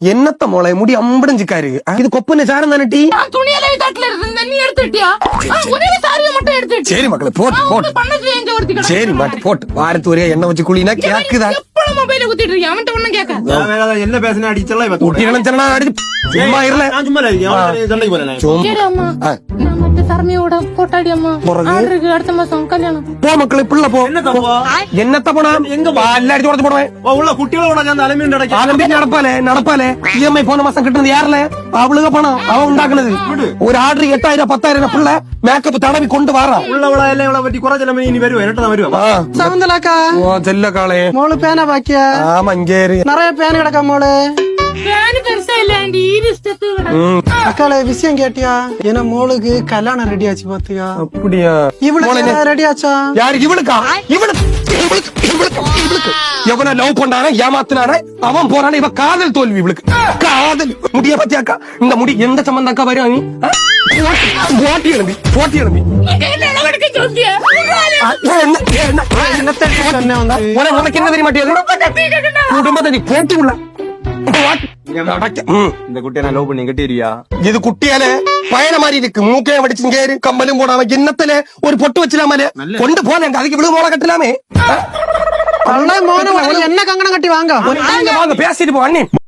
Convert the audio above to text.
என்னத்த மோளை? முடி அம்படம் சிக்காரு. ஆ, இது கொப்பன சாரம் தானே டீ? நான் துணியெல்லாம் தட்டுல இருந்த நீ எடுத்துட்டியா ஒரே சாரியை மட்டும் எடுத்துட்டு சரி மக்களே போட்டு போட்டு. பண்ணது எங்க ஒருத்தி கிடக்கு. சரி மாட்டு போட்டு. வாரத்து ஒரே எண்ணெய் வச்சு குளினா கேக்குதா? எப்பளும் மொபைல குத்திட்டு இருக்கேன் அவன்கிட்ட ஒண்ணும் கேட்காது. நான் வேற ஏதாவது என்ன பேசுனேன் அடிச்சலாம் சும்மா இருல. நான் சும்மா തറമിയോടെ കൊട്ടാടി അടുത്ത മാസം പോ മക്കളെ പോ. ഉള്ള ഞാൻ ഇ എം ഐ പോണ മാസം കിട്ടുന്നത് യാറല്ലേ അവളുക പണം അവ ഉണ്ടാക്കുന്നത് ഒരു ആർഡർ എട്ടായിരം പത്തായിരം പിള്ള മേക്കപ്പ് തടവി കൊണ്ട് വാറാ. ഇനി ചെല്ലക്കാളെ മോൾ പേന ബാക്കിയാ ആ മഞ്ചേരി. നിറയെ പേന കിടക്കാം മോൾ. அக்கால விஷயம் கேட்டியா? ஏன்னா மோளுக்கு கல்யாணம் ரெடி ஆச்சு பாத்தியா? அப்படியா? இவளுக்கு ரெடி ஆச்சா? யாரு இவளுக்கா? இவளுக்கு எவன லவ் பண்ணானே ஏமாத்தினானே அவன் போறானே இவ காதல் தோல்வி இவளுக்கு. காதல். முடிய பத்தியாக்கா இந்த முடி எந்த சம்பந்தம் அக்கா வரும் நீ? போட்டி எழும்பி போட்டி எழும்பி குடும்பத்தை நீ போட்டி உள்ள. இந்த குட்டியை நான் லவ் பண்ணி கட்டிடுவியா இது குட்டியால பயண மாதிரி இருக்கு. மூக்கையும் வடிச்சுங்க கம்மலும் போடாம என்னத்துல ஒரு பொட்டு வச்சிடாமலே கொண்டு போல அதுக்கு இவ்வளவு மோளை கட்டலாமே. என்ன கங்கணம் கட்டி வாங்க? வாங்க பேசிட்டு போ அண்ணி.